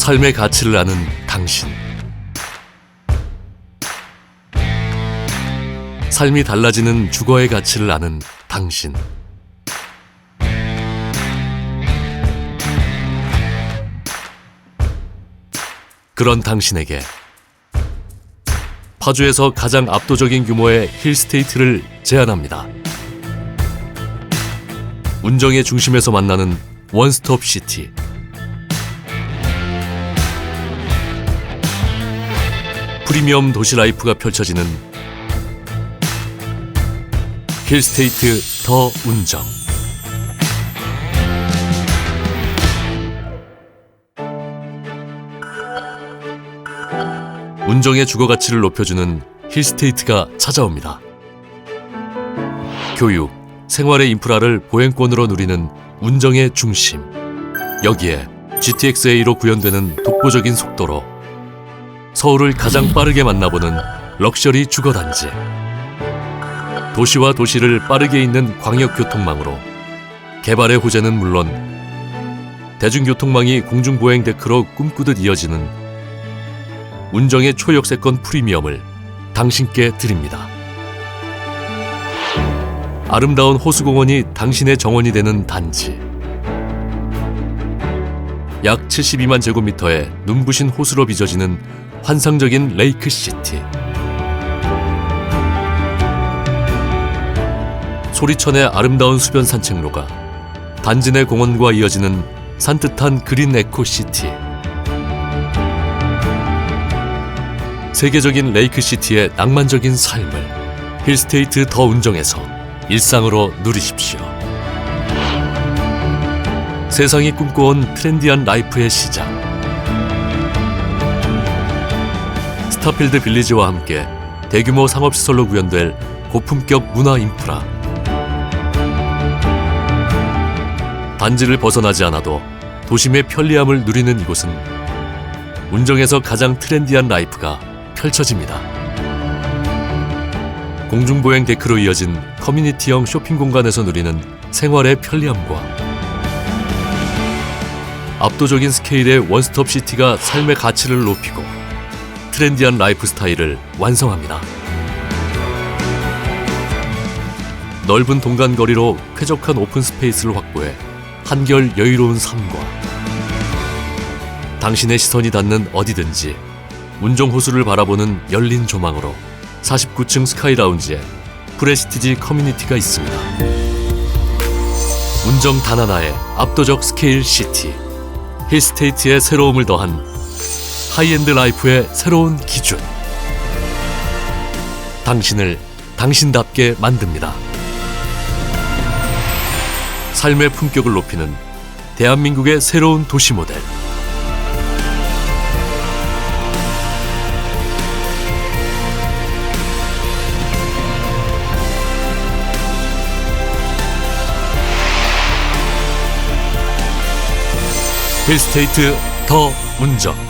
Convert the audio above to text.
삶의 가치를 아는 당신. 삶이 달라지는 주거의 가치를 아는 당신. 그런 당신에게 파주에서 가장 압도적인 규모의 힐스테이트를 제안합니다. 운정의 중심에서 만나는 원스톱 시티. 프리미엄 도시 라이프가 펼쳐지는 힐스테이트 더 운정. 운정의 주거 가치를 높여주는 힐스테이트가 찾아옵니다. 교육, 생활의 인프라를 보행권으로 누리는 운정의 중심. 여기에 GTX-A로 구현되는 독보적인 속도로 서울을 가장 빠르게 만나보는 럭셔리 주거단지. 도시와 도시를 빠르게 잇는 광역교통망으로 개발의 호재는 물론 대중교통망이 공중보행 데크로 꿈꾸듯 이어지는 운정의 초역세권 프리미엄을 당신께 드립니다. 아름다운 호수공원이 당신의 정원이 되는 단지. 약 72만 제곱미터의 눈부신 호수로 빚어지는 환상적인 레이크 시티. 소리천의 아름다운 수변 산책로가 단지 내 공원과 이어지는 산뜻한 그린 에코 시티. 세계적인 레이크 시티의 낭만적인 삶을 힐스테이트 더 운정에서 일상으로 누리십시오. 세상이 꿈꿔온 트렌디한 라이프의 시작. 스타필드 빌리지와 함께 대규모 상업시설로 구현될 고품격 문화 인프라. 단지를 벗어나지 않아도 도심의 편리함을 누리는 이곳은 운정에서 가장 트렌디한 라이프가 펼쳐집니다. 공중보행 데크로 이어진 커뮤니티형 쇼핑 공간에서 누리는 생활의 편리함과 압도적인 스케일의 원스톱 시티가 삶의 가치를 높이고 트렌디한 라이프 스타일을 완성합니다. 넓은 동간 거리로 쾌적한 오픈 스페이스를 확보해 한결 여유로운 삶과 당신의 시선이 닿는 어디든지 운정 호수를 바라보는 열린 조망으로 49층 스카이 라운지에 프레스티지 커뮤니티가 있습니다. 운정 다나나의 압도적 스케일 시티 힐스테이트의 새로움을 더한 하이엔드 라이프의 새로운 기준. 당신을 당신답게 만듭니다. 삶의 품격을 높이는 대한민국의 새로운 도시 모델. 힐스테이트 더 운정